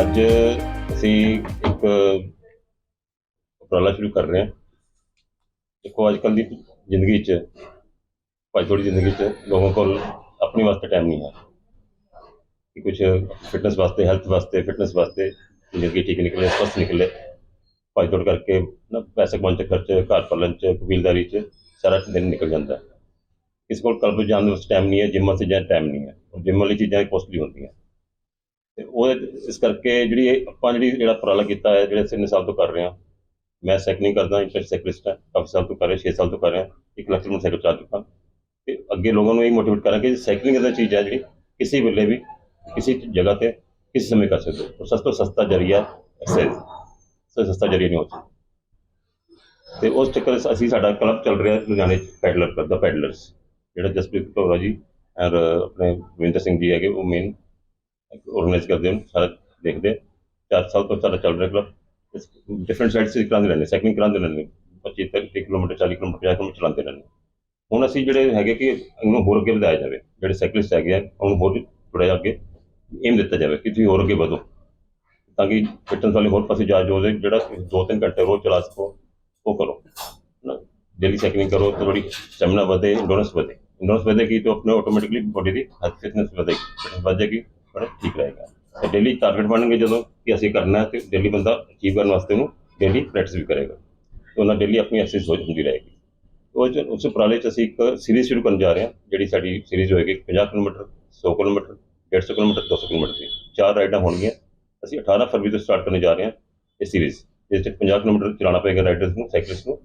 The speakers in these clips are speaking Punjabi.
ਅੱਜ ਅਸੀਂ ਇੱਕ ਉਪਰਾਲਾ ਸ਼ੁਰੂ ਕਰ ਰਹੇ ਹਾਂ। ਦੇਖੋ ਅੱਜ ਕੱਲ੍ਹ ਦੀ ਜ਼ਿੰਦਗੀ 'ਚ, ਭਾਈ ਥੋੜੀ ਜ਼ਿੰਦਗੀ 'ਚ ਲੋਕਾਂ ਕੋਲ ਆਪਣੇ ਵਾਸਤੇ ਟਾਈਮ ਨਹੀਂ ਹੈ। ਕਿ ਕੁਝ ਫਿਟਨੈਸ ਵਾਸਤੇ ਹੈਲਥ ਵਾਸਤੇ ਫਿਟਨੈਸ ਵਾਸਤੇ ਜ਼ਿੰਦਗੀ ਠੀਕ ਨਿਕਲੇ, ਸਵਸਥ ਨਿਕਲੇ। ਭਾਈ ਥੋੜ ਕਰਕੇ ਨਾ ਪੈਸੇ ਕਮਾਉਣ 'ਚ ਖਰਚ, ਘਰ ਪਾਲਣ 'ਚ, ਕਬੀਲਦਾਰੀ 'ਚ ਸਾਰਾ ਦਿਨ ਨਿਕਲ ਜਾਂਦਾ। ਹੈ ਕਿਸੇ ਕੋਲ ਕਲਬ ਜਾਣ ਵਾਸਤੇ ਟਾਈਮ ਨਹੀਂ ਹੈ ਜਿੰਮ ਵਾਸਤੇ ਜਾਂ ਟਾਈਮ ਨਹੀਂ ਹੈ। ਜਿੰਮ ਵਾਲੀ ਚੀਜ਼ਾਂ ਕੋਸਟਲੀ ਹੁੰਦੀਆਂ। ਤੇ ਉਹ ਇਸ ਕਰਕੇ ਜਿਹੜੀ ਇਹ ਆਪਾਂ ਜਿਹੜੀ ਜਿਹੜਾ ਉਪਰਾਲਾ ਕੀਤਾ ਹੈ, ਜਿਹੜੇ ਅਸੀਂ ਇੰਨੇ ਤੋਂ ਕਰ ਰਹੇ ਹਾਂ, ਮੈਂ ਸਾਈਕਲਿੰਗ ਕਰਦਾ ਇੰਟਰ ਸਾਈਕਲਿਸਟ ਹਾਂ, ਕਾਫੀ ਸਾਲ ਤੋਂ ਕਰ ਰਿਹਾ 6 ਸਾਲ ਤੋਂ ਕਰ ਰਿਹਾ, ਇੱਕ ਲੱਖ ਕਿਲੋਮੀਟਰ ਸਾਈਕਲ ਚਲਾ ਚੁੱਕਾ ਤੇ ਅੱਗੇ ਲੋਕਾਂ ਨੂੰ ਇਹ ਮੋਟੀਵੇਟ ਕਰਾਂ ਕਿ ਸਾਈਕਲਿੰਗ ਇਹਦਾ ਚੀਜ਼ ਹੈ ਜਿਹੜੀ ਕਿਸੇ ਵੇਲੇ ਵੀ, ਕਿਸੇ ਜਗ੍ਹਾ ਤੇ, ਕਿਸੇ ਸਮੇਂ ਕਰ ਸਕਦੇ ਹੋ। ਔਰ ਸਸਤਾ ਤੋਂ ਸਸਤਾ ਜਰੀਆ ਐਕਸਰਸਾਈਜ਼ ਸੋ ਸਸਤਾ ਜਰੀਆ ਨਹੀਂ ਹੋ ਤੇ ਉਸ ਚੱਕਰ ਅਸੀਂ ਸਾਡਾ ਕਲੱਬ ਚੱਲ ਰਿਹਾ ਲੁਧਿਆਣੇ ਪੈਡਲਰ ਕਰਦਾ ਪੈਡਲਰਸ। ਜਿਹੜਾ ਜਸਪ੍ਰੀਤ ਕੌਰ ਜੀ ਔਰ ਆਪਣੇ ਰਵਿੰਦਰ ਸਿੰਘ ਜੀ ਹੈਗੇ, ਉਹ ਮੇਨ ਆਰਗੇਨਾਈਜ਼ ਕਰਦੇ ਹਨ, ਸਾਰਾ ਦੇਖਦੇ ਚਾਰ ਸਾਲ ਤੋਂ ਸਾਡਾ ਚੱਲ ਰਿਹਾ ਕਲੱਬ ਡਿਫਰੈਂਟ ਸਾਈਡਸ ਤੇ ਕਰਾਉਂਦੇ ਰਹਿੰਦੇ ਸਾਈਕਲਿੰਗ ਕਰਾਉਂਦੇ ਰਹਿੰਦੇ 25 30 ਕਿਲੋਮੀਟਰ 40 ਕਿਲੋਮੀਟਰ 50 ਕਿਲੋਮੀਟਰ ਚਲਾਉਂਦੇ ਰਹਿੰਦੇ। ਹੁਣ ਅਸੀਂ ਜਿਹੜੇ ਹੈਗੇ ਕਿ ਇਹਨੂੰ ਹੋਰ ਅੱਗੇ ਵਧਾਇਆ ਜਾਵੇ, ਜਿਹੜੇ ਸਾਈਕਲਿਸਟ ਹੈਗੇ ਆ, ਉਹਨੂੰ ਹੋਰ ਥੋੜ੍ਹਾ ਜਿਹਾ ਅੱਗੇ ਏਮ ਦਿੱਤਾ ਜਾਵੇ ਕਿ ਤੁਸੀਂ ਹੋਰ ਅੱਗੇ ਵਧੋ। ਤਾਂ ਕਿ ਫਿਟਨੈਸ ਵਾਲੇ ਹੋਰ ਪਾਸੇ ਜਾ ਜੋ ਜਿਹੜਾ 2-3 ਘੰਟੇ ਰੋਜ਼ ਚਲਾ ਸਕੋ, ਉਹ ਕਰੋ। ਡੇਲੀ ਸਾਈਕਲਿੰਗ ਕਰੋ ਤਾਂ ਥੋੜੀ ਸਟੈਮਿਨਾ ਵਧੇ ਇੰਡੋਰੈਂਸ ਵਧੇ। ਇੰਡੋਰੈਂਸ ਵਧੇਗੀ ਤਾਂ ਆਪਣੇ ਆਟੋਮੈਟਿਕਲੀ ਬੋਡੀ ਦੀ ਹੈਲਥ ਫਿਟਨੈਸ ਵਧੇਗੀ। fitness ਵਧ ਬੜਾ ਠੀਕ ਰਹੇਗਾ। ਡੇਲੀ ਟਾਰਗੇਟ ਬਣਨਗੇ ਜਦੋਂ ਕਿ ਅਸੀਂ ਕਰਨਾ ਹੈ ਤੇ ਡੇਲੀ ਬੰਦਾ ਅਚੀਵ ਕਰਨ ਵਾਸਤੇ ਉਹਨੂੰ ਡੇਲੀ ਪ੍ਰੈਕਟਿਸ ਵੀ ਕਰੇਗਾ। ਤੇ ਉਹਨਾਂ ਡੇਲੀ ਆਪਣੀ ਐਕਸਰਸਾਈਜ਼ ਹੋ ਹੁੰਦੀ ਰਹੇਗੀ। ਉਹ 'ਚ- ਉਸ ਉਪਰਾਲੇ ਚ ਅਸੀਂ ਇੱਕ ਸੀਰੀਜ਼ ਸ਼ੁਰੂ ਕਰਨ ਜਾ ਰਹੇ ਹਾਂ ਜਿਹੜੀ ਸਾਡੀ ਸੀਰੀਜ਼ ਹੋਏਗੀ 50 ਕਿਲੋਮੀਟਰ 100 ਕਿਲੋਮੀਟਰ 150 ਕਿਲੋਮੀਟਰ 200 ਕਿਲੋਮੀਟਰ ਦੀ। ਚਾਰ ਰਾਈਡਾਂ ਹੋਣਗੀਆਂ। ਅਸੀਂ 18 ਫਰਵਰੀ ਤੋਂ ਸਟਾਰਟ ਕਰਨ ਜਾ ਰਹੇ ਹਾਂ ਇਹ ਸੀਰੀਜ਼ ਇਸ ਚ 50 ਕਿਲੋਮੀਟਰ ਚਲਾਉਣਾ ਪਏਗਾ ਰਾਈਡਰਸ ਨੂੰ ਸਾਈਕਲਿਸਟ ਨੂੰ।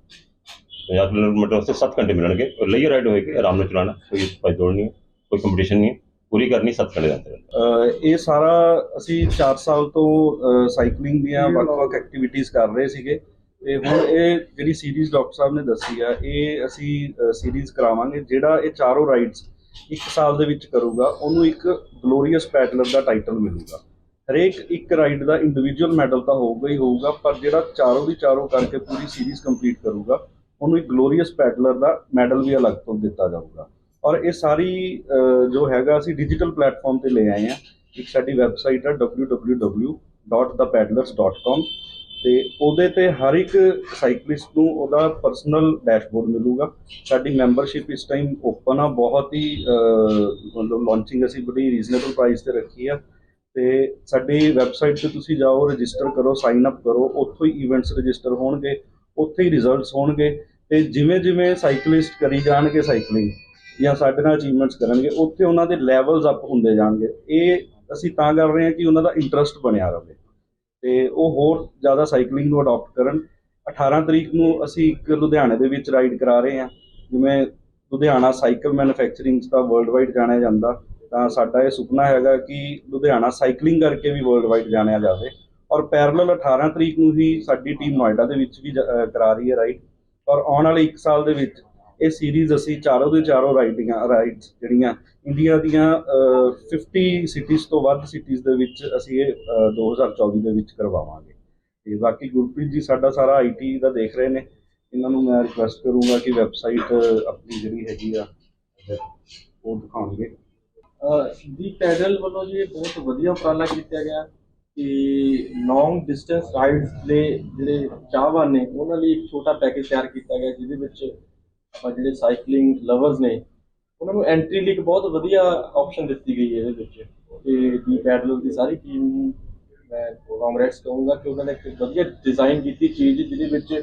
50 ਕਿਲੋਮੀਟਰ ਵਾਸਤੇ 7 ਘੰਟੇ ਮਿਲਣਗੇ। ਔਰ ਲਈ ਰਾਈਡ ਹੋਏਗੀ ਆਰਾਮ ਨਾਲ ਚਲਾਉਣਾ ਕੋਈ ਭੱਜ ਦੌੜ ਨਹੀਂ ਹੈ, ਕੋਈ ਕੰਪੀਟੀਸ਼ਨ ਨਹੀਂ ਹੈ, ਪੂਰੀ ਕਰਨੀ 7 ਘੰਟੇ ਦੇ ਅੰਦਰ ਇਹ ਸਾਰਾ ਅਸੀਂ 4 ਸਾਲ ਤੋਂ ਸਾਈਕਲਿੰਗ ਦੀਆਂ ਵੱਖ-ਵੱਖ ਐਕਟੀਵਿਟੀਜ਼ ਕਰ ਰਹੇ ਸੀਗੇ। ਤੇ ਹੁਣ ਇਹ ਜਿਹੜੀ ਸੀਰੀਜ਼ ਡਾਕਟਰ ਸਾਹਿਬ ਨੇ ਦੱਸੀ ਆ ਇਹ ਅਸੀਂ ਸੀਰੀਜ਼ ਕਰਾਵਾਂਗੇ ਜਿਹੜਾ ਇਹ ਚਾਰੋਂ ਰਾਈਡਸ ਇੱਕ ਸਾਲ ਦੇ ਵਿੱਚ ਕਰੂਗਾ ਉਹਨੂੰ ਇੱਕ ਗਲੋਰੀਅਸ ਪੈਡਲਰ ਦਾ ਟਾਈਟਲ ਮਿਲੂਗਾ। ਹਰੇਕ ਇੱਕ ਰਾਈਡ ਦਾ ਇੰਡੀਵਿਜੂਅਲ ਮੈਡਲ ਤਾਂ ਹੋਊਗਾ ਹੀ ਹੋਊਗਾ ਪਰ ਜਿਹੜਾ ਚਾਰੋਂ ਦੀ ਚਾਰੋਂ ਕਰਕੇ ਪੂਰੀ ਸੀਰੀਜ਼ ਕੰਪਲੀਟ ਕਰੂਗਾ ਉਹਨੂੰ ਇੱਕ ਗਲੋਰੀਅਸ ਪੈਡਲਰ ਦਾ ਮੈਡਲ ਵੀ ਅਲੱਗ ਤੋਂ ਦਿੱਤਾ ਜਾਊਗਾ। ਔਰ ਇਹ ਸਾਰੀ ਜੋ ਹੈਗਾ ਅਸੀਂ ਡਿਜੀਟਲ ਪਲੇਟਫਾਰਮ ਤੇ ਲੈ ਆਏ ਹਾਂ। ਇੱਕ ਸਾਡੀ ਵੈਬਸਾਈਟ ਹੈ www.thepaddlers.com ਤੇ ਉਹਦੇ ਤੇ ਹਰ ਇੱਕ ਸਾਈਕਲਿਸਟ ਨੂੰ ਉਹਦਾ ਪਰਸਨਲ ਡੈਸ਼ਬੋਰਡ ਮਿਲੂਗਾ। ਸਾਡੀ ਮੈਂਬਰਸ਼ਿਪ ਇਸ ਟਾਈਮ ਓਪਨ ਆ, ਬਹੁਤ ਹੀ ਮਤਲਬ ਲਾਂਚਿੰਗ ਅਸੀਂ ਬੜੀ ਰੀਜ਼ਨੇਬਲ ਪ੍ਰਾਈਸ ਤੇ ਰੱਖੀ ਆ। ਤੇ ਸਾਡੀ ਵੈਬਸਾਈਟ ਤੇ ਤੁਸੀਂ ਜਾਓ ਰਜਿਸਟਰ ਕਰੋ ਸਾਈਨ ਅਪ ਕਰੋ, ਉੱਥੋਂ ਹੀ ਇਵੈਂਟਸ ਰਜਿਸਟਰ ਹੋਣਗੇ, ਉੱਥੇ ਹੀ ਰਿਜ਼ਲਟਸ ਹੋਣਗੇ। ਤੇ ਜਿਵੇਂ ਜਿਵੇਂ ਸਾਈਕਲਿਸਟ ਕਰੀ ਜਾਣਗੇ ਸਾਈਕਲਿੰਗ ਜਾਂ ਸਾਡੇ ਨਾਲ ਅਚੀਵਮੈਂਟਸ ਕਰਨਗੇ, ਉੱਥੇ ਉਹਨਾਂ ਦੇ ਲੈਵਲਸ ਅਪ ਹੁੰਦੇ ਜਾਣਗੇ। ਇਹ ਅਸੀਂ ਤਾਂ ਕਰ ਰਹੇ ਹਾਂ ਕਿ ਉਹਨਾਂ ਦਾ ਇੰਟਰਸਟ ਬਣਿਆ ਰਹੇ। ਤੇ ਉਹ ਹੋਰ ਜ਼ਿਆਦਾ ਸਾਈਕਲਿੰਗ ਨੂੰ ਅਡਾਪਟ ਕਰਨ। 18 ਤਰੀਕ ਨੂੰ ਅਸੀਂ ਇੱਕ ਲੁਧਿਆਣੇ ਦੇ ਵਿੱਚ ਰਾਈਡ ਕਰਾ ਰਹੇ ਹਾਂ। ਜਿਵੇਂ ਲੁਧਿਆਣਾ ਸਾਈਕਲ ਮੈਨੂਫੈਕਚਰਿੰਗ ਦਾ ਵਰਲਡ ਵਾਈਡ ਜਾਣਿਆ ਜਾਂਦਾ, ਤਾਂ ਸਾਡਾ ਇਹ ਸੁਪਨਾ ਹੈਗਾ ਕਿ ਲੁਧਿਆਣਾ ਸਾਈਕਲਿੰਗ ਕਰਕੇ ਵੀ ਵਰਲਡ ਵਾਈਡ ਜਾਣਿਆ ਜਾਵੇ। ਔਰ ਪੈਰਲਲ 18 ਤਰੀਕ ਨੂੰ ਹੀ ਸਾਡੀ ਟੀਮ ਨੋਇਡਾ ਦੇ ਵਿੱਚ ਵੀ ਕਰਾ ਰਹੀ ਹੈ ਰਾਈਡ ਔਰ ਆਉਣ ਵਾਲੇ 1 ਸਾਲ ਦੇ ਵਿੱਚ ਇਹ ਸੀਰੀਜ਼ ਅਸੀਂ ਚਾਰੋਂ ਦੇ ਚਾਰੋਂ ਰਾਈਡਿੰਗਾਂ ਰਾਈਡਸ ਜਿਹੜੀਆਂ ਇੰਡੀਆ ਦੀਆਂ ਅਹ, 50 ਸਿਟੀਜ਼ ਤੋਂ ਵੱਧ ਸਿਟੀਜ਼ ਦੇ ਵਿੱਚ ਅਸੀਂ ਇਹ ਅਹ, 2024 ਦੇ ਵਿੱਚ ਕਰਵਾਵਾਂਗੇ। ਤੇ ਬਾਕੀ ਗੁਰਪ੍ਰੀਤ ਜੀ ਸਾਡਾ ਸਾਰਾ ਆਈਟੀ ਦਾ ਦੇਖ ਰਹੇ ਨੇ। ਇਹਨਾਂ ਨੂੰ ਮੈਂ ਰਿਕੁਐਸਟ ਕਰੂੰਗਾ ਕਿ ਵੈਬਸਾਈਟ ਆਪਣੀ ਜਿਹੜੀ ਹੈਗੀ ਆ ਉਹ ਦਿਖਾਉਣਗੇ। ਦੀ ਪੈਡਲ ਵੱਲੋਂ ਜੀ ਇਹ ਬਹੁਤ ਵਧੀਆ ਉਪਰਾਲਾ ਕੀਤਾ ਗਿਆ ਕਿ ਲੌਂਗ ਡਿਸਟੈਂਸ ਰਾਈਡਸ ਦੇ ਜਿਹੜੇ ਚਾਹਵਾਨ ਨੇ ਉਹਨਾਂ ਲਈ ਇੱਕ ਛੋਟਾ ਪੈਕੇਜ ਤਿਆਰ ਕੀਤਾ ਗਿਆ ਜਿਹਦੇ ਵਿੱਚ ਆਪਾਂ ਜਿਹੜੇ ਸਾਈਕਲਿੰਗ ਲਵਰਸ ਨੇ ਉਹਨਾਂ ਨੂੰ ਐਂਟਰੀ ਲਈ ਇੱਕ ਬਹੁਤ ਵਧੀਆ ਆਪਸ਼ਨ ਦਿੱਤੀ ਗਈ ਹੈ ਇਹਦੇ ਵਿੱਚ। ਤੇ ਦੀ ਪੈਡਲ ਦੀ ਸਾਰੀ ਟੀਮ ਨੂੰ ਮੈਂ ਕਾਮਰੇਡਸ ਕਹੂੰਗਾ ਕਿ ਉਹਨਾਂ ਨੇ ਇੱਕ ਵਧੀਆ ਡਿਜ਼ਾਈਨ ਕੀਤੀ ਚੀਜ਼ ਜਿਹਦੇ ਵਿੱਚ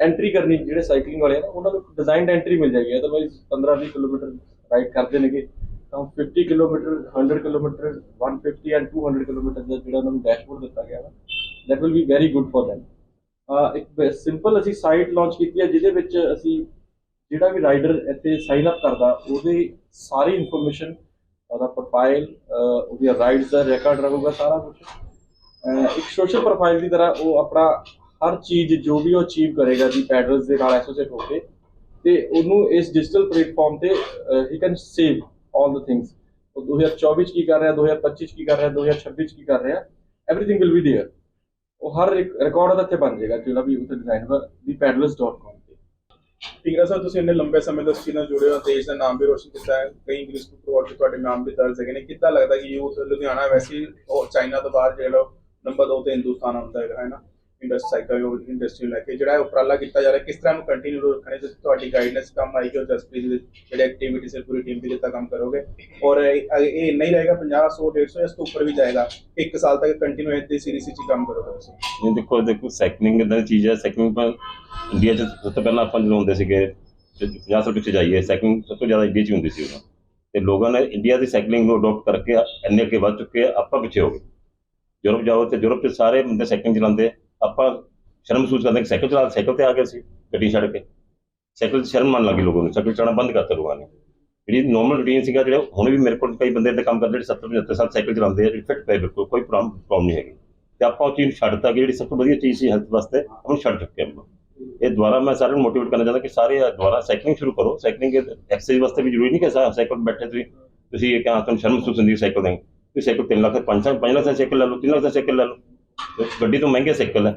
ਐਂਟਰੀ ਕਰਨੀ ਜਿਹੜੇ ਸਾਈਕਲਿੰਗ ਵਾਲੇ ਆ ਨਾ, ਉਹਨਾਂ ਨੂੰ ਡਿਜ਼ਾਈਨਡ ਐਂਟਰੀ ਮਿਲ ਜਾਏਗੀ। ਅਦਰਵਾਈਜ਼ 15-20 ਕਿਲੋਮੀਟਰ ਰਾਈਡ ਕਰਦੇ ਨੇਗੇ। ਤਾਂ 50 ਕਿਲੋਮੀਟਰ 100 ਕਿਲੋਮੀਟਰ 150 ਐਂਡ 200 ਕਿਲੋਮੀਟਰ ਦਾ ਜਿਹੜਾ ਉਹਨਾਂ ਨੂੰ ਡੈਸ਼ਬੋਰਡ ਦਿੱਤਾ ਗਿਆ ਵਾ that will be very good for them ਇੱਕ ਸਿੰਪਲ ਅਸੀਂ ਸਾਈਟ ਲਾਂਚ ਕੀਤੀ ਹੈ ਜਿਹਦੇ ਵਿੱਚ ਅਸੀਂ ਜਿਹੜਾ ਵੀ ਰਾਈਡਰ ਇੱਥੇ ਸਾਈਨ ਅਪ ਕਰਦਾ ਉਹਦੀ ਸਾਰੀ ਇਨਫੋਰਮੇਸ਼ਨ ਉਹਦਾ ਪ੍ਰੋਫਾਈਲ ਉਹਦੀਆਂ ਰਾਈਡਸ ਦਾ ਰਿਕਾਰਡ ਰਹੂਗਾ ਸਾਰਾ ਕੁਝ ਇੱਕ ਸੋਸ਼ਲ ਪ੍ਰੋਫਾਈਲ ਦੀ ਤਰ੍ਹਾਂ ਉਹ ਆਪਣਾ ਹਰ ਚੀਜ਼ ਜੋ ਵੀ ਉਹ ਅਚੀਵ ਕਰੇਗਾ ਜੀ ਪੈਡਲਸ ਦੇ ਨਾਲ ਐਸੋਸੀਏਟ ਹੋ ਕੇ ਤੇ ਉਹਨੂੰ ਇਸ ਡਿਜੀਟਲ ਪਲੇਟਫਾਰਮ ਤੇ ਹੀ can save all the things ਉਹ 2024 ਚ ਕੀ ਕਰ ਰਿਹਾ 2025 ਚ ਕੀ ਕਰ ਰਿਹਾ 2026 ਚ ਕੀ ਕਰ ਰਿਹਾ ਐਵਰੀਥਿੰਗ ਵਿਲ ਬੀ देयर ਉਹ ਹਰ ਰਿਕਾਰਡ ਉਹਦਾ ਇੱਥੇ ਬਣ ਜਾਏਗਾ ਜਿਹੜਾ ਵੀ ਉੱਥੇ ਡਿਜ਼ਾਈਨ ਹੋਗਾ ਦੀ paddlers.com ਤੇ। ਠੀਕ ਹੈ ਤੁਸੀਂ ਇੰਨੇ ਲੰਬੇ ਸਮੇਂ ਤੋਂ ਇਸ ਨਾਲ ਜੁੜੇ ਹੋ, ਦੇਸ਼ ਦਾ ਨਾਮ ਵੀ ਰੋਸ਼ਨ ਕੀਤਾ ਹੈ, ਕਈ ਇੰਗਲਿਸ਼ ਅਵਾਰਡ ਤੇ ਤੁਹਾਡੇ ਨਾਮ ਵੀ ਦਰਜ ਹੈਗੇ ਨੇ। ਕਿੱਦਾਂ ਲੱਗਦਾ ਕਿ ਯੂਥ ਲੁਧਿਆਣਾ, ਵੈਸੇ ਉਹ ਚਾਈਨਾ ਤੋਂ ਬਾਅਦ ਜਿਹੜਾ ਨੰਬਰ 2 ਤੇ ਹਿੰਦੁਸਤਾਨ ਆਉਂਦਾ ਹੈਗਾ, ਹੈ ਨਾ? ਇੰਡਸਟਰੀ ਇੰਡਸਟਰੀ ਲੈ ਕੇ ਜਿਹੜਾ ਉਪਰਾਲਾ ਕੀਤਾ ਜਾ ਰਿਹਾ, ਕਿਸ ਤਰ੍ਹਾਂ ਨੂੰ ਕੰਟੀਨਿਊ ਰੱਖਣੇ ਤੇ ਤੁਹਾਡੀ ਗਾਈਡਨੈਸ ਕੰਮ ਆਏਗੀ ਔਰ ਜਸਪ੍ਰੀਤ ਦੇ ਜਿਹੜੇ ਐਕਟੀਵਿਟੀਜ਼ ਹੈ ਪੂਰੀ ਟੀਮ ਦੀ ਜਿੱਦਾਂ ਕੰਮ ਕਰੋਗੇ। ਔਰ ਇਹ ਇਹ ਰਹੇਗਾ 50 100 150 ਇਸ ਤੋਂ ਉੱਪਰ ਵੀ ਜਾਏਗਾ ਇੱਕ ਸਾਲ ਤੱਕ ਕੰਟੀਨਿਊ ਇਸ ਸੀਰੀਜ਼ ਵਿੱਚ ਕੰਮ ਕਰੋਗੇ ਤੁਸੀਂ। ਨਹੀਂ, ਦੇਖੋ ਦੇਖੋ ਸਾਈਕਲਿੰਗ ਇਦਾਂ ਚੀਜ਼ ਹੈ ਸਾਈਕਲਿੰਗ ਪਰ ਇੰਡੀਆ 'ਚ ਸਭ ਤੋਂ ਪਹਿਲਾਂ ਆਪਾਂ ਜਦੋਂ ਹੁੰਦੇ ਸੀਗੇ 50 ਸਾਲ ਪਿੱਛੇ ਜਾਈਏ ਸਾਈਕਲਿੰਗ ਸਭ ਤੋਂ ਜ਼ਿਆਦਾ ਇੰਡੀਆ 'ਚ ਹੁੰਦੀ ਸੀ ਉਦੋਂ। ਤੇ ਲੋਕਾਂ ਨੇ ਇੰਡੀਆ ਦੀ ਸਾਈਕਲਿੰਗ ਨੂੰ ਅਡਾਪਟ ਕਰਕੇ ਇੰਨੇ ਅੱਗੇ ਵੱਧ ਚੁੱਕੇ ਆਪਾਂ ਪਿੱਛੇ ਹੋ ਗਏ। ਯੂਰਪ ਜਾਓ ਤੇ ਯੂਰਪ 'ਚ ਸਾਰੇ ਬੰਦੇ ਸਾਈਕਲਿੰਗ ਚਲਾਉਂਦੇ ਆਪਾਂ ਸ਼ਰਮ ਮਹਿਸੂਸ ਕਰਦੇ ਕਿ ਸਾਈਕਲ ਚਲਾ ਸਾਈਕਲ ਤੇ ਆ ਗਏ ਸੀ ਗੱਡੀ ਛੱਡ ਕੇ। ਸਾਈਕਲ 'ਚ ਸ਼ਰਮ ਮੰਨ ਲੱਗੀ ਲੋਕਾਂ ਨੂੰ, ਸਾਈਕਲ ਚਲਾਉਣਾ ਬੰਦ ਕਰਤਾ ਲੋਕਾਂ ਨੇ। ਜਿਹੜੀ ਨੋਰਮਲ ਰੂਟੀਨ ਸੀਗਾ, ਜਿਹੜਾ ਹੁਣ ਵੀ ਮੇਰੇ ਕੋਲ ਕਈ ਬੰਦੇ ਇੱਦਾਂ ਕੰਮ ਕਰਦੇ, ਜਿਹੜੇ 70 75 ਸਾਲ ਸਾਈਕਲ ਚਲਾਉਂਦੇ ਆ, ਜਿਹੜੇ ਫਿੱਟ ਪਏ ਬਿਲਕੁਲ, ਕੋਈ ਪ੍ਰੋਬਲਮ ਪ੍ਰੋਬਲਮ ਨਹੀਂ ਹੈਗੀ। ਤੇ ਆਪਾਂ ਉਹ ਚੀਜ਼ ਨੂੰ ਛੱਡਤਾ ਕਿ ਜਿਹੜੀ ਸਭ ਤੋਂ ਵਧੀਆ ਚੀਜ਼ ਸੀ ਹੈਲਥ ਵਾਸਤੇ, ਆਪਾਂ ਨੂੰ ਛੱਡ ਚੁੱਕੇ ਆਪਾਂ। ਇਹ ਦੁਆਰਾ ਮੈਂ ਸਾਰਿਆਂ ਨੂੰ ਮੋਟੀਵੇਟ ਕਰਨਾ ਚਾਹੁੰਦਾ ਕਿ ਸਾਰੇ ਦੁਆਰਾ ਸਾਈਕਲਿੰਗ ਸ਼ੁਰੂ ਕਰੋ। ਸਾਈਕਲਿੰਗ ਐਕਸਰਸਾਈਜ਼ ਵਾਸਤੇ ਵੀ ਜ਼ਰੂਰੀ ਨਹੀਂ ਕਿ ਸਾਈਕਲ ਬੈਠੇ ਤੁਸੀਂ ਤੁਸੀਂ ਇਹ ਕਿਹਾ, ਤੁਹਾਨੂੰ ਸ਼ਰਮ ਮਹਿਸੂਸ ਹੁੰਦੀ ਹੈ ਸਾਈਕਲ ਤੇ। ਤੁਸੀਂ ਸਾਈਕਲ 3 ਲੱਖ 5 5 ਲੱਖ ਸਾਈਕਲ ਲੈ ਲਓ 3 ਲੱਖ ਸਾਈਕਲ ਲੈ ਲਓ। ਗੱਡੀ ਤੋਂ ਮਹਿੰਗੇ ਸਾਈਕਲ ਹੈ।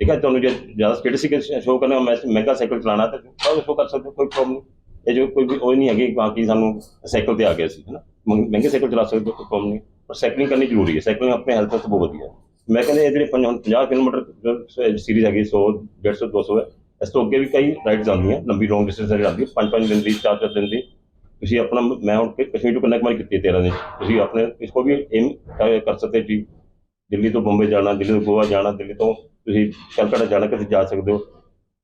ਠੀਕ ਹੈ ਤੁਹਾਨੂੰ ਜੇ ਜ਼ਿਆਦਾ ਸਟੇਟਸ ਸ਼ੋਅ ਕਰਨਾ ਮੈਂ ਮਹਿੰਗਾ ਸਾਈਕਲ ਚਲਾਉਣਾ ਤਾਂ ਤਾਂ ਸ਼ੋਅ ਕਰ ਸਕਦੇ ਹੋ, ਕੋਈ ਪ੍ਰੋਬਲਮ ਨਹੀਂ। ਇਹ ਜੋ ਕੋਈ ਵੀ ਉਹ ਨਹੀਂ ਹੈਗੀ ਬਾਕੀ ਸਾਨੂੰ ਸਾਈਕਲ ਤੇ ਆ ਗਿਆ ਸੀ ਹੈ ਨਾ ਮਹਿੰ- ਮਹਿੰਗੇ ਸਾਈਕਲ ਚਲਾ ਸਕਦੇ ਹੋ ਕੋਈ ਪ੍ਰੋਬਲਮ ਨਹੀਂ। ਪਰ ਸਾਈਕਲਿੰਗ ਕਰਨੀ ਜ਼ਰੂਰੀ ਹੈ। ਸਾਈਕਲਿੰਗ ਆਪਣੇ ਹੈਲਥ ਵਾਸਤੇ ਬਹੁਤ ਵਧੀਆ ਹੈ। ਮੈਂ ਕਹਿੰਦਾ ਇਹ ਜਿਹੜੇ ਪੰਜ- 50 ਕਿਲੋਮੀਟਰ ਸੀਰੀਜ਼ ਹੈਗੀ 100 150 200 ਹੈ। ਇਸ ਤੋਂ ਅੱਗੇ ਵੀ ਕਈ ਰਾਈਡਸ ਆਉਂਦੀਆਂ ਲੰਬੀ ਲੌਂਗ ਡਿਸਟੈਂਸ ਦੀ ਆਉਂਦੀ ਪੰਜ ਪੰਜ ਦਿਨ ਦੀ ਚਾਰ ਚਾਰ ਦਿਨ ਦੀ। ਤੁਸੀਂ ਆਪਣਾ ਮੈਂ ਹੁਣ ਕਸ਼ਮੀਰ ਤੋਂ ਕੰਨਿਆਕੁਮਾਰੀ ਕੀਤੀ ਹੈ 13 ਦਿਨ? ਤੁਸੀਂ ਆਪਣੇ ਇਸ ਕੋ ਵੀ ਏਮ ਕਰ ਸਕਦੇ ਜੀ। ਦਿੱਲੀ ਤੋਂ ਬੰਬੇ ਜਾਣਾ, ਦਿੱਲੀ ਤੋਂ ਗੋਆ ਜਾਣਾ, ਦਿੱਲੀ ਤੋਂ ਤੁਸੀਂ ਕਲਕੱਤਾ ਜਾਣਾ ਕਿਤੇ ਜਾ ਸਕਦੇ ਹੋ?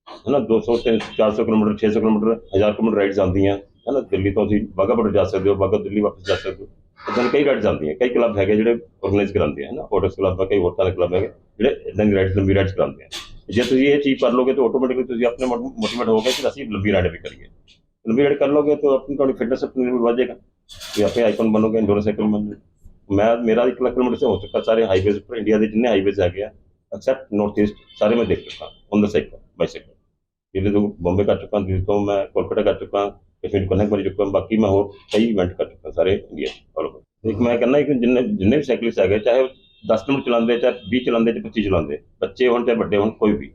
ਹੈ ਨਾ 200 ਤੇ 400 ਕਿਲੋਮੀਟਰ 600 ਕਿਲੋਮੀਟਰ 1000 ਕਿਲੋਮੀਟਰ ਰਾਈਡਸ ਆਉਂਦੀਆਂ ਹੈ ਨਾ ਦਿੱਲੀ ਤੋਂ ਤੁਸੀਂ ਬਾਗਾ ਬਾਰਡਰ ਜਾ ਸਕਦੇ ਹੋ ਬਾਗਾ ਦਿੱਲੀ ਵਾਪਸ ਜਾ ਸਕਦੇ ਹੋ। ਇਦਾਂ ਕਈ ਰਾਈਡਸ ਆਉਂਦੀਆਂ ਕਈ ਕਲੱਬ ਹੈਗੇ ਜਿਹੜੇ ਆਰਗੇਨਾਈਜ਼ ਕਰਾਉਂਦੇ ਆ ਹੈ ਨਾ ਆਟੋਸ ਕਲੱਬ ਹੈ ਕਈ ਹੋਰ ਤਰ੍ਹਾਂ ਦੇ ਕਲੱਬ ਹੈਗੇ, ਜਿਹੜੇ ਇਦਾਂ ਦੀ ਰਾਈਡਸ ਲੰਬੀ ਰਾਈਡਸ ਕਰਾਉਂਦੇ ਆ। ਜੇ ਤੁਸੀਂ ਇਹ ਚੀਜ਼ ਕਰ ਲੋਗੇ ਤਾਂ ਆਟੋਮੈਟਿਕਲੀ ਤੁਸੀਂ ਆਪਣੇ ਮੋਟੀਵੇਟ ਹੋਗੇ ਕਿ ਅਸੀਂ ਲੰਬੀ ਰਾਈਡ ਵੀ ਕਰੀਏ। ਲੰਬੀ ਰਾਈਡ ਕਰ ਲੋਗੇ ਤਾਂ ਆਪਣੀ ਤੁਹਾਡੀ ਫਿਟਨੈਸ ਆਪਣੀ ਵੀ ਵਧ ਜਾਏਗਾ ਤੁਸੀਂ ਆਪੇ ਆਈਕਨ ਬਣੋਗੇ ਇੰਡੋਰ ਸਾਈਕਲ ਬਣ ਮੈਂ, ਮੇਰਾ 1 ਲੱਖ ਕਿਲੋਮੀਟਰ ਹੋ ਚੁੱਕਾ, ਸਾਰੇ ਹਾਈਵੇਜ਼ ਪਰ ਇੰਡੀਆ ਦੇ ਜਿੰਨੇ ਹਾਈਵੇਜ਼ ਹੈਗੇ ਆ ਐਕਸੈਪਟ ਨਾਰਥ ਈਸਟ ਸਾਰੇ ਮੈਂ ਦੇਖ ਚੁੱਕਾ ਔਨ ਦਾ ਸਾਈਕਲ ਬਾਈਸਾਈਕਲ ਦਿੱਲੀ ਤੋਂ ਬੰਬੇ ਕਰ ਚੁੱਕਾ ਦਿੱਲੀ ਤੋਂ ਮੈਂ ਕੋਲਕਾਤਾ ਕਰ ਚੁੱਕਾ, ਕਸ਼ਮੀਰ ਕਨਿਆਕੁਮਾਰੀ ਚੁੱਕਾ, ਬਾਕੀ ਮੈਂ ਹੋਰ ਕਈ ਇਵੈਂਟ ਕਰ ਚੁੱਕਾ ਸਾਰੇ ਇੰਡੀਆ ਆਲ ਇੱਕ ਮੈਂ ਕਹਿੰਦਾ ਕਿ ਜਿੰਨੇ ਜਿੰਨੇ ਵੀ ਸਾਈਕਲਿਸਟ ਹੈਗੇ, ਚਾਹੇ ਉਹ 10 ਕਿਲੋਮੀਟਰ ਚਲਾਉਂਦੇ, ਚਾਹੇ 20 ਚਲਾਉਂਦੇ, ਚਾਹੇ 25 ਚਲਾਉਂਦੇ, ਬੱਚੇ ਹੋਣ ਚਾਹੇ ਵੱਡੇ ਹੋਣ, ਕੋਈ ਵੀ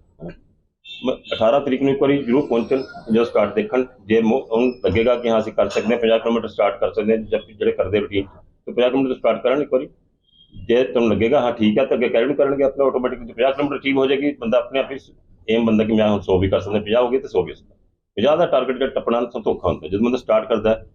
ਮੈਂ 18 ਤਰੀਕ ਨੂੰ ਇੱਕ ਵਾਰੀ ਜ਼ਰੂਰ ਪਹੁੰਚਣ ਜਦੋਂ ਸਟਾਰਟ ਦੇਖਣ, ਜੇ ਉਹਨੂੰ ਲੱਗੇਗਾ ਕਿ ਹਾਂ ਅਸੀਂ ਕਰ ਸਕਦੇ ਹਾਂ 50 ਕਿਲੋਮੀਟਰ ਸਟਾਰਟ ਕਰ ਸਕਦੇ ਹਾਂ, ਜਦ ਜਿਹੜੇ ਕਰਦੇ ਰੂਟੀਨ ਤੇ 50 ਕਿਲੋਮੀਟਰ ਸਟਾਰਟ ਕਰਨ ਇੱਕ ਵਾਰੀ। ਜੇ ਤੁਹਾਨੂੰ ਲੱਗੇਗਾ, ਹਾਂ, ਠੀਕ ਹੈ ਤਾਂ ਅੱਗੇ ਕੈਰੀ ਕਰਨਗੇ ਆਪਣਾ ਆਟੋਮੈਟਿਕ 50 ਕਿਲੋਮੀਟਰ ਅਚੀਵ ਹੋ ਜਾਏਗੀ, ਬੰਦਾ ਆਪਣੇ ਆਪ ਹੀ ਏਮ ਬੰਦਾ ਕਿ ਮੈਂ ਹੁਣ 100 ਵੀ ਕਰ ਸਕਦਾ 50 ਹੋ ਗਏ ਤੇ 100 ਵੀ ਸਕਦਾ। 50 ਦਾ ਟਾਰਗੇਟ ਜਿਹੜਾ ਟੱਪਣਾ ਸਭ ਤੋਂ ਔਖਾ ਹੁੰਦਾ। ਜਦੋਂ ਬੰਦਾ ਸਟਾਰਟ ਕਰਦਾ ਹੈ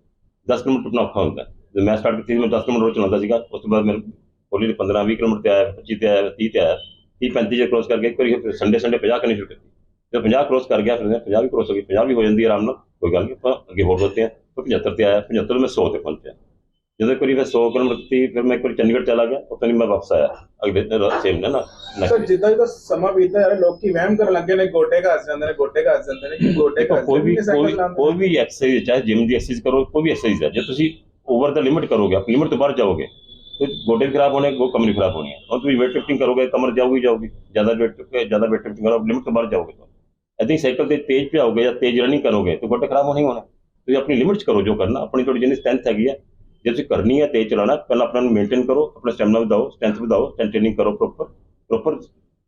10 ਕਿਲੋਮੀਟਰ ਟੱਪਣਾ ਔਖਾ ਹੁੰਦਾ। ਹੈ। ਜਦੋਂ ਮੈਂ ਸਟਾਰਟ ਕੀਤੀ ਸੀ ਮੈਂ 10 ਕਿਲੋਮੀਟਰ ਰੋਜ਼ ਚਲਾਉਂਦਾ ਸੀਗਾ, ਉਸ ਤੋਂ ਬਾਅਦ ਮੇਰੇ ਹੌਲੀ ਹੌਲੀ 15 20 ਕਿਲੋਮੀਟਰ ਤੇ ਆਇਆ 25 ਤੇ ਆਇਆ 30 ਤੇ ਆਇਆ 30 35 ਜੇ ਕ੍ਰੋਸ ਕਰਕੇ ਇੱਕ ਵਾਰੀ ਸੰਡੇ ਸੰਡੇ 50 ਕਰਨੀ ਸ਼ੁਰੂ ਕੀਤੀ। ਜਦੋਂ 50 ਕ੍ਰੋਸ ਕਰ ਗਿਆ, ਫਿਰ ਮੈਂ 50 ਵੀ ਕ੍ਰੋਸ ਹੋ ਗਈ 50 ਵੀ ਹੋ ਜਾਂਦੀ ਹੈ ਆਰਾਮ ਨਾਲ, ਕੋਈ ਗੱਲ ਨਹੀਂ ਆਪਾਂ ਅੱਗੇ ਹੋਰ ਵਧਦੇ ਹਾਂ ਫਿਰ 75 ਤੇ ਆਇਆ 75 ਮੈਂ 100 ਤੇ ਪਹੁੰਚਿਆ। ਜਦੋਂ ਵਾਰੀ ਮੈਂ 100 ਕਿਲੋਮੀਟਰ ਤੀ ਫਿਰ ਮੈਂ ਇੱਕ ਵਾਰੀ ਚੰਡੀਗੜ੍ਹ ਚਲਾ ਗਿਆ ਉੱਥੋਂ ਨਹੀਂ ਮੈਂ ਵਾਪਸ ਆਇਆ ਅਗਲੇ ਸੇਮ ਨਾ ਨਾ ਸਰ। ਜਿੱਦਾਂ ਜਿੱਦਾਂ ਸਮਾਂ ਬੀਤਦਾ ਯਾਰ ਲੋਕੀ ਵਹਿਮ ਕਰਨ ਲੱਗੇ ਨੇ ਗੋਟੇ ਘਸ ਜਾਂਦੇ ਨੇ ਗੋਟੇ ਘਸ ਜਾਂਦੇ ਨੇ ਕਿ ਗੋਟੇ ਘਸ ਕੋਈ ਵੀ ਕੋਈ ਕੋਈ ਵੀ ਐਕਸਰਸਾਈਜ਼ ਚਾਹੇ ਜਿਮ ਦੀ ਐਕਸਰਸਾਈਜ਼ ਕਰੋ ਕੋਈ ਵੀ ਐਕਸਰਸਾਈਜ਼ ਹੈ ਜੇ ਤੁਸੀਂ ਓਵਰ ਦਾ ਲਿਮਿਟ ਕਰੋਗੇ ਆਪਣੀ ਲਿਮਿਟ ਤੋਂ ਬਾਹਰ ਜਾਓਗੇ ਤੇ ਗੋਡੇ ਵੀ ਖਰਾਬ ਹੋਣੇ ਗੋ ਕਮਰ ਵੀ ਖਰਾਬ ਹੋਣੀ ਹੈ। ਔਰ ਤੁਸੀਂ weight lifting ਕਰੋਗੇ ਕਮਰ ਜਾਊਗੀ ਜਾਊਗੀ ਜ਼ਿਆਦਾ weight ਚੁੱਕੇ ਜ਼ਿਆਦਾ weight lifting ਕਰੋ ਲਿਮਿਟ ਤੋਂ ਬਾਹਰ ਜਾਓਗੇ। ਇਦਾਂ ਹੀ ਸਾਈਕਲ ਤੇ ਤੇਜ਼ ਭਜਾਓਗੇ ਜਾਂ ਤੇਜ਼ ਰਨਿੰਗ ਕਰੋਗੇ ਤਾਂ ਗੋਡੇ ਖਰਾਬ ਹੋਣੇ ਹੀ ਹੋਣੇ। ਤੁਸੀਂ ਆਪਣੀ ਲਿਮਿਟ 'ਚ ਕਰੋ ਜੋ ਕਰਨਾ ਆਪਣੀ ਤੁਹਾਡੀ ਜਿੰਨੀ ਸਟਰੈਂਥ ਹੈਗੀ ਹੈ ਜੇ ਤੁਸੀਂ ਕਰਨੀ ਹੈ ਤੇਜ਼ ਚਲਾਣਾ ਪਹਿਲਾਂ ਆਪਣਾ ਨੂੰ ਮੇਨਟੇਨ ਕਰੋ, ਆਪਣਾ ਸਟੈਮਿਨਾ ਵਧਾਓ ਸਟਰੈਂਥ ਵਧਾਓ ਸਟਰੈਂਥ ਟ੍ਰੇਨਿੰਗ ਕਰੋ ਪ੍ਰੋਪਰ ਪ੍ਰੋਪਰ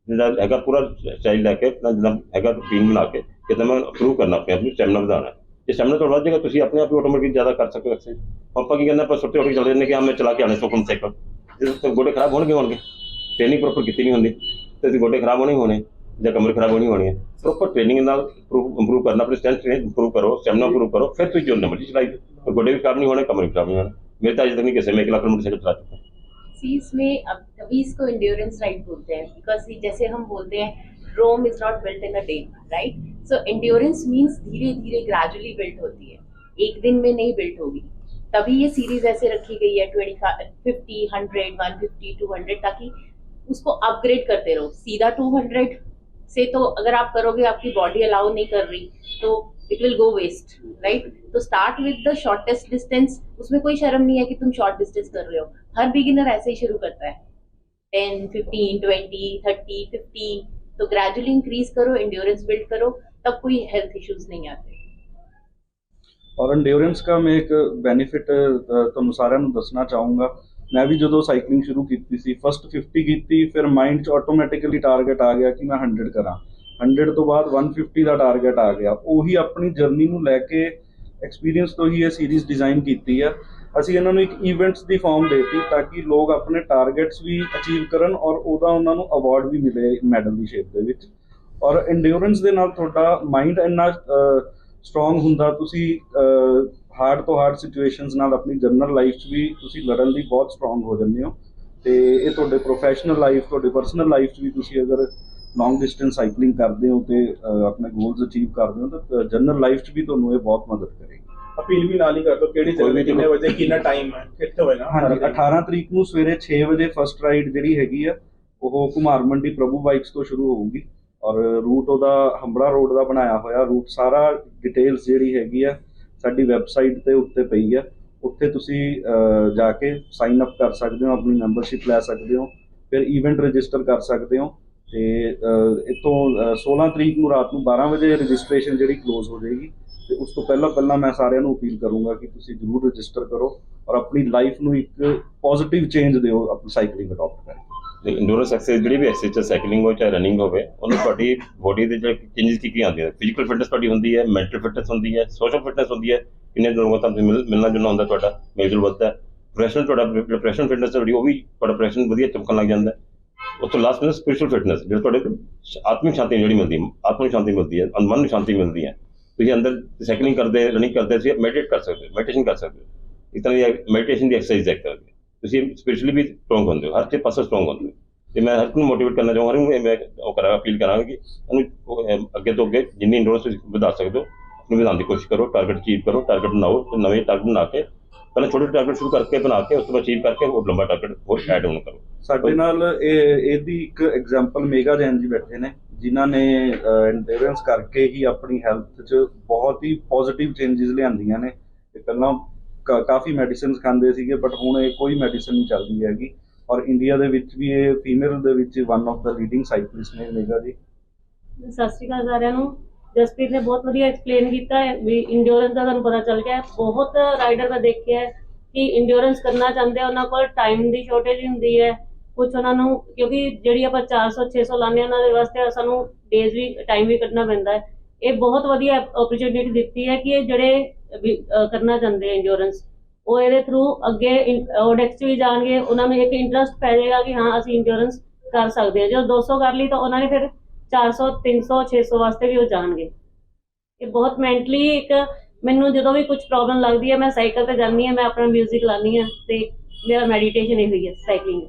ਜਿਹੜਾ ਹੈਗਾ ਪੂਰਾ ਸਟਾਈਲ ਲੈ ਕੇ, ਆਪਣਾ ਜਿਹੜਾ ਹੈਗਾ ਰੂਟੀਨ ਬਣਾ ਕੇ ਕਿਤੇ ਮੈਂ ਇੰਪਰੂਵ ਕਰਨਾ ਆਪਣੇ ਆਪ ਨੂੰ ਸਟੈਮਿਨਾ ਵਧਾਉਣਾ। ਜੇ ਸਟੈਮਿਨਾ ਤੁਹਾਡਾ ਵੱਧ ਜਾਏਗਾ, ਤੁਸੀਂ ਆਪਣੇ ਆਪ ਹੀ ਆਟੋਮੈਟਿਕ ਜ਼ਿਆਦਾ ਕਰ ਸਕਦੇ ਹੋ ਐਕਸਰਸਾਈਜ਼ ਆਪਾਂ ਕੀ ਕਹਿੰਦੇ ਆਪਾਂ ਸੁੱਤੇ ਉੱਠ ਕੇ ਚੱਲਦੇ ਨੇ ਕਿ ਹਾਂ, ਮੈਂ ਚਲਾ ਕੇ ਆਣੇ ਸੋਕਮ ਸਾਈਕਲ ਜੇ ਤਾਂ ਗੋਡੇ ਖਰਾਬ ਹੋਣਗੇ ਹੋਣਗੇ ਟ੍ਰੇਨਿੰਗ ਪ੍ਰੋਪਰ ਕੀਤੀ ਨਹੀਂ ਹੁੰਦੀ, ਤੇ ਤੁਸੀਂ ਗੋਡੇ ਖਰਾਬ ਹੋਣੇ ਹੋਣੇ, ਜਾਂ ਕਮਰ ਖਰਾਬ ਹੋਣੀ ਹੋਣੀ ਹੈ। ਪ੍ਰੋਪਰ ਟ੍ਰੇਨਿੰਗ ਨਾਲ ਇੰਪਰੂਵ ਕਰਨਾ, ਆਪਣੀ ਸਟਰੈਂਥ ਇੰਪਰੂਵ ਕਰੋ ਸਟੈਮਿਨਾ ਇੰਪਰੂਵ ਕਰੋ, ਫਿਰ ਤੁਸੀਂ ਜੋ ਮਰਜ਼ੀ ਚਲਾਈ ਜਾਓ। ਗੋਡੇ ਵੀ ਖਰਾਬ ਨਹੀਂ ਹੋਣੇ, ਕਮਰ ਵੀ ਖਰਾਬ ਨਹੀਂ ਹੋਣਾ। मेरे तो आज तक नहीं कैसे मैं एक लाख किलोमीटर साइकिल चला चुका हूँ। सीज में अब अभी इसको इंड्योरेंस राइड बोलते हैं बिकॉज़ जैसे हम बोलते हैं Rome is not built in a day right so endurance means धीरे धीरे ग्रेजुअली बिल्ट होती है। एक दिन में नहीं बिल्ट होगी। तभी ये सीरीज़ ऐसे रखी गई है twenty fifty hundred one fifty two hundred ताकि उसको अपग्रेड करते रहो। सीधा टू हंड्रेड से तो अगर आप करोगे, आपकी बॉडी अलाउ नहीं कर रही तो it will go waste right तो start with the shortest distance उसमें कोई शर्म नहीं है कि तुम शॉर्ट डिस्टेंस कर रहे हो हर बिगिनर ऐसे ही शुरू करता है ten fifteen twenty thirty fifty तो ग्रेजुअली इंक्रीज करो इंड्योरेंस बिल्ड करो तब कोई हेल्थ इश्यूज नहीं आते ਔਰ ਐਂਡਿਓਰੈਂਸ ਦਾ ਮੈਂ ਇੱਕ ਬੈਨੀਫਿਟ ਤੁਹਾਨੂੰ ਸਾਰਿਆਂ ਨੂੰ ਦੱਸਣਾ ਚਾਹੂੰਗਾ ਮੈਂ ਵੀ ਜਦੋਂ ਸਾਈਕਲਿੰਗ ਸ਼ੁਰੂ ਕੀਤੀ ਸੀ ਫਸਟ 50 ਕੀਤੀ ਫਿਰ ਮਾਈਂਡ 'ਚ ਆਟੋਮੈਟਿਕਲੀ ਟਾਰਗੇਟ ਆ ਗਿਆ ਕਿ ਮੈਂ 100 ਕਰਾਂ 100 ਤੋਂ ਬਾਅਦ 150 ਦਾ ਟਾਰਗੇਟ ਆ ਗਿਆ। ਉਹੀ ਆਪਣੀ ਜਰਨੀ ਨੂੰ ਲੈ ਕੇ ਐਕਸਪੀਰੀਅੰਸ ਤੋਂ ਹੀ ਇਹ ਸੀਰੀਜ਼ ਡਿਜ਼ਾਈਨ ਕੀਤੀ ਆ। ਅਸੀਂ ਇਹਨਾਂ ਨੂੰ ਇੱਕ ਇਵੈਂਟਸ ਦੀ ਫਾਰਮ ਦੇਤੀ ਤਾਂ ਕਿ ਲੋਕ ਆਪਣੇ ਟਾਰਗੇਟਸ ਵੀ ਅਚੀਵ ਕਰਨ ਔਰ ਉਹਦਾ ਉਹਨਾਂ ਨੂੰ ਅਵਾਰਡ ਵੀ ਮਿਲੇ ਮੈਡਲ ਦੀ ਸ਼ੇਪ ਦੇ ਵਿੱਚ। ਔਰ ਐਂਡਿਓਰੈਂਸ ਦੇ ਨਾਲ ਤੁਹਾਡਾ ਮਾਈਂਡ ਇੰਨਾ ਸਟਰੋਂਗ ਹੁੰਦਾ, ਤੁਸੀਂ ਹਾਰਡ ਤੋਂ ਹਾਰਡ ਸਿਚੁਏਸ਼ਨਸ ਨਾਲ ਆਪਣੀ ਜਨਰਲ ਲਾਈਫ 'ਚ ਵੀ ਤੁਸੀਂ ਲੜਨ ਲਈ ਬਹੁਤ ਸਟਰੋਂਗ ਹੋ ਜਾਂਦੇ ਹੋ। ਤੇ ਇਹ ਤੁਹਾਡੇ ਪ੍ਰੋਫੈਸ਼ਨਲ ਲਾਈਫ ਤੁਹਾਡੇ ਪਰਸਨਲ ਲਾਈਫ 'ਚ ਵੀ ਤੁਸੀਂ ਅਗਰ ਲੌਂਗ ਡਿਸਟੈਂਸ ਸਾਈਕਲਿੰਗ ਕਰਦੇ ਹੋ ਤੇ ਆਪਣੇ ਗੋਲਸ ਅਚੀਵ ਕਰਦੇ ਹੋ ਤਾਂ ਜਨਰਲ ਲਾਈਫ 'ਚ ਵੀ ਤੁਹਾਨੂੰ ਇਹ ਬਹੁਤ ਮਦਦ ਕਰੇਗੀ। ਅਪੀਲ ਵੀ ਨਾਲ ਹੀ ਕਰ ਦੋ ਕਿਹੜੀ ਤੇ ਕਿੰਨੇ ਵਜੇ ਕਿੰਨਾ ਟਾਈਮ ਹੈ ਕਿੱਥੇ ਹੋਏਗਾ। ਹਾਂਜੀ 18 ਤਰੀਕ ਨੂੰ ਸਵੇਰੇ 6 ਵਜੇ ਫਰਸਟ ਰਾਈਡ ਜਿਹੜੀ ਹੈਗੀ ਆ ਉਹ ਕੁਮਾਰ ਮੰਡੀ ਪ੍ਰਭੂ ਬਾਈਕਸ ਤੋਂ ਸ਼ੁਰੂ ਹੋਊਗੀ ਔਰ ਰੂਟ ਉਹਦਾ ਹੰਬੜਾ ਰੋਡ ਦਾ ਬਣਾਇਆ ਹੋਇਆ ਰੂਟ ਸਾਰਾ ਡਿਟੇਲਸ ਜਿਹੜੀ ਹੈਗੀ ਆ ਸਾਡੀ ਵੈਬਸਾਈਟ ਤੇ ਉੱਤੇ ਪਈ ਆ। ਉੱਥੇ ਤੁਸੀਂ ਜਾ ਕੇ ਸਾਈਨ ਅਪ ਕਰ ਸਕਦੇ ਹੋ ਆਪਣੀ ਮੈਂਬਰਸ਼ਿਪ ਲੈ ਸਕਦੇ ਹੋ ਫਿਰ ਇਵੈਂਟ ਰਜਿਸਟਰ ਕਰ ਸਕਦੇ ਹੋ। ਤੇ ਅਹ, ਇੱਥੋਂ ਅਹ, 16 ਤਰੀਕ ਨੂੰ ਰਾਤ ਨੂੰ 12 ਵਜੇ ਰਜਿਸਟ੍ਰੇਸ਼ਨ ਜਿਹੜੀ ਕਲੋਜ਼ ਹੋ ਜਾਏਗੀ ਤੇ ਉਸ ਤੋਂ ਪਹਿਲਾਂ ਪਹਿਲਾਂ ਮੈਂ ਸਾਰਿਆਂ ਨੂੰ ਅਪੀਲ ਕਰੂੰਗਾ ਕਿ ਤੁਸੀਂ ਜ਼ਰੂਰ ਰਜਿਸਟਰ ਕਰੋ ਔਰ ਆਪਣੀ ਲਾਈਫ ਨੂੰ ਇੱਕ ਪੋਜ਼ਿਟਿਵ ਚੇਂਜ ਦਿਓ ਆਪਣੀ ਸਾਈਕਲਿੰਗ ਅਡਾਪਟ ਕਰਕੇ ਇੰਡੋਰੈਂਸ ਐਕਸਰਸਾਈਜ਼ ਜਿਹੜੀ ਵੀ ਐਕਸਰਸਾਈਜ਼ ਚਾਹੇ ਸਾਈਕਲਿੰਗ ਹੋਵੇ ਚਾਹੇ ਰਨਿੰਗ ਹੋਵੇ ਉਹਨੂੰ ਤੁਹਾਡੀ ਬੋਡੀ ਦੇ ਜਿਹੜੇ ਚੇਂਜਸ ਕੀ ਕੀ ਆਉਂਦੇ ਨੇ ਫਿਜ਼ੀਕਲ ਫਿਟਨੈਸ ਤੁਹਾਡੀ ਹੁੰਦੀ ਹੈ ਮੈਂਟਲ ਫਿਟਨੈਸ ਹੁੰਦੀ ਹੈ ਸੋਸ਼ਲ ਫਿਟਨੈਸ ਹੁੰਦੀ ਹੈ ਕਿੰਨੇ ਲੋਕਾਂ ਨਾਲ ਮਿਲ ਮਿਲਣਾ ਜੁਲਣਾ ਹੁੰਦਾ ਤੁਹਾਡਾ ਮੇਲ ਜੁਲ ਵੱਧਦਾ ਹੈ। ਪ੍ਰੋਫੈਸ਼ਨਲ ਤੁਹਾਡਾ ਪ੍ਰੋਫੈਸ਼ਨਲ ਫਿਟਨੈਸ ਤੁਹਾਡੀ ਉਹ ਵੀ ਤੁਹਾਡਾ ਪ੍ਰੋਫੈਸ਼ਨ ਵਧੀਆ ਚਮਕਣ ਲੱਗ ਜਾਂਦਾ ਹੈ ਉਸ ਤੋਂ ਲਾਸਟ ਮਿਨਸ ਸਪਿਰਚੁਅਲ ਫਿਟਨੈਸ ਜਿਹੜਾ ਤੁਹਾਡੇ ਆਤਮਿਕ ਸ਼ਾਂਤੀ ਜਿਹੜੀ ਮਿਲਦੀ ਹੈ ਆਤਮਿਕ ਸ਼ਾਂਤੀ ਮਿਲਦੀ ਹੈ ਮਨ ਨੂੰ ਸ਼ਾਂਤੀ ਮਿਲਦੀ ਹੈ। ਤੁਸੀਂ ਅੰਦਰ ਸਾਈਕਲਿੰਗ ਕਰਦੇ ਰਨਿੰਗ ਕਰਦੇ, ਤੁਸੀਂ ਮੈਡੀਟੇਟ ਕਰ ਸਕਦੇ ਹੋ ਮੈਡੀਟੇਸ਼ਨ ਕਰ ਸਕਦੇ ਹੋ। ਇਸ ਤਰ੍ਹਾਂ ਦੀ ਮੈਡੀਟੇਸ਼ਨ ਦੀ ਐਕਸਰਸਾਈਜ਼ ਹੈ। ਕਰਦੇ ਤੁਸੀਂ ਸਪਿਰਚੁਅਲੀ ਵੀ ਸਟਰੋਂਗ ਹੁੰਦੇ ਹੋ, ਹਰ ਚੀਜ਼ ਪਾਸੇ ਸਟਰੋਂਗ ਹੁੰਦੇ ਹੋ। ਤੇ ਮੈਂ ਹਰ ਨੂੰ ਮੋਟੀਵੇਟ ਕਰਨਾ ਚਾਹਾਂਗਾ ਹਰ ਮੈਂ ਉਹ ਕਰਾਂਗਾ ਅਪੀਲ ਕਰਾਂਗਾ ਕਿ ਇਹਨੂੰ ਅੱਗੇ ਤੋਂ ਅੱਗੇ ਜਿੰਨੀ ਇੰਡੋਰੈਂਸ ਤੁਸੀਂ ਵਧਾ ਸਕਦੇ ਹੋ, ਉਹਨੂੰ ਵਧਾਉਣ ਦੀ ਕੋਸ਼ਿਸ਼ ਕਰੋ ਟਾਰਗੇਟ ਅਚੀਵ ਕਰੋ ਟਾਰਗੇਟ ਬਣਾਓ, ਤੇ ਨਵੇਂ ਟਾਰਗੇਟ ਬਣਾ ਕੇ ਪਹਿਲਾਂ ਛੋਟੇ ਟਾਰਗੇਟ ਸ਼ੁਰੂ ਕਰਕੇ ਬਣਾ ਕੇ ਉਸ ਤੋਂ ਬਾਅਦ ਅਚੀਵ ਕਰਕੇ ਹੋਰ ਲੰਬਾ ਟਾਰਗੇਟ ਹੋਰ ਐਡ ਆਨ ਕਰੋ। ਸਾਡੇ ਨਾਲ ਇਹ ਇਹਦੀ ਇੱਕ ਐਗਜ਼ਾਮਪਲ ਮੇਗਾ ਜੈਨ ਜੀ ਬੈਠੇ ਨੇ ਜਿਨ੍ਹਾਂ ਨੇ ਐਂਡੋਰੈਂਸ ਕਰਕੇ ਹੀ ਆਪਣੀ ਹੈਲਥ 'ਚ ਬਹੁਤ ਹੀ ਪੋਜ਼ਿਟਿਵ ਚੇਂਜਸ ਲਿਆਂਦੀਆਂ ਨੇ। ਤੇ ਪਹਿਲਾਂ ਕਾਫੀ ਮੈਡੀਸਿਨਸ ਖਾਂਦੇ ਸੀਗੇ ਬਟ ਹੁਣ ਇਹ ਕੋਈ ਮੈਡੀਸਿਨ ਨਹੀਂ ਚੱਲਦੀ ਹੈਗੀ। ਔਰ ਇੰਡੀਆ ਦੇ ਵਿੱਚ ਵੀ ਇਹ ਫੀਮੇਲ ਦੇ ਵਿੱਚ ਵਨ ਆਫ ਦਾ ਲੀਡਿੰਗ ਸਾਈਕਲਿਸਟ ਨੇ ਮੇਗਾ ਜੀ। ਸਤਿ ਸ਼੍ਰੀ ਅਕਾਲ ਸਾਰਿਆਂ ਨੂੰ। ਜਸਪ੍ਰੀਤ ਨੇ ਬਹੁਤ ਵਧੀਆ ਐਕਸਪਲੇਨ ਕੀਤਾ ਹੈ ਵੀ ਇੰਡਿਓਰੈਂਸ ਦਾ ਤੁਹਾਨੂੰ ਪਤਾ ਚੱਲ ਗਿਆ ਬਹੁਤ ਰਾਈਡਰ ਦਾ ਦੇਖਿਆ ਹੈ ਕਿ ਇੰਡਿਓਰੈਂਸ ਕਰਨਾ ਚਾਹੁੰਦੇ ਆ, ਉਹਨਾਂ ਕੋਲ ਟਾਈਮ ਦੀ ਸ਼ੋਰਟੇਜ ਹੁੰਦੀ ਹੈ। ਕੁਝ ਉਹਨਾਂ ਨੂੰ, ਕਿਉਂਕਿ ਜਿਹੜੀ ਆਪਾਂ 400 600 ਲਾਉਂਦੇ ਹਾਂ, ਉਹਨਾਂ ਦੇ ਵਾਸਤੇ ਸਾਨੂੰ ਡੇਜ਼ ਵੀ ਟਾਈਮ ਵੀ ਕੱਢਣਾ ਪੈਂਦਾ ਹੈ। ਇਹ ਬਹੁਤ ਵਧੀਆ ਓਪਰਚੁਨਿਟੀ ਦਿੱਤੀ ਹੈ ਕਿ ਇਹ ਜਿਹੜੇ ਕਰਨਾ ਚਾਹੁੰਦੇ ਆ ਇੰਡਿਓਰੈਂਸ ਉਹ ਇਹਦੇ ਥਰੂ ਅੱਗੇ ਓਡੈਕਸ ਵੀ ਜਾਣਗੇ, ਉਹਨਾਂ ਨੂੰ ਇੱਕ ਇੰਟਰਸਟ ਪੈ ਜਾਏਗਾ ਕਿ ਹਾਂ, ਅਸੀਂ ਇੰਡਿਓਰੈਂਸ ਕਰ ਸਕਦੇ ਹਾਂ। ਜਦੋਂ 200 ਕਰ ਲਈ ਤਾਂ ਉਹਨਾਂ ਨੇ ਫਿਰ 400 300 600 ਵਾਸਤੇ ਵੀ ਉਹ ਜਾਣਗੇ। ਇਹ ਬਹੁਤ ਮੈਂਟਲੀ ਇੱਕ ਮੈਨੂੰ ਜਦੋਂ ਵੀ ਕੁਝ ਪ੍ਰੋਬਲਮ ਲੱਗਦੀ ਹੈ, ਮੈਂ ਸਾਈਕਲ ਤੇ ਜਾਂਦੀ ਹਾਂ, ਮੈਂ ਆਪਣਾ 뮤직 ਲਾਉਂਦੀ ਹਾਂ ਤੇ ਮੇਰਾ ਮੈਡੀਟੇਸ਼ਨ ਇਹ ਹੋਈ ਹੈ ਸਾਈਕਲਿੰਗ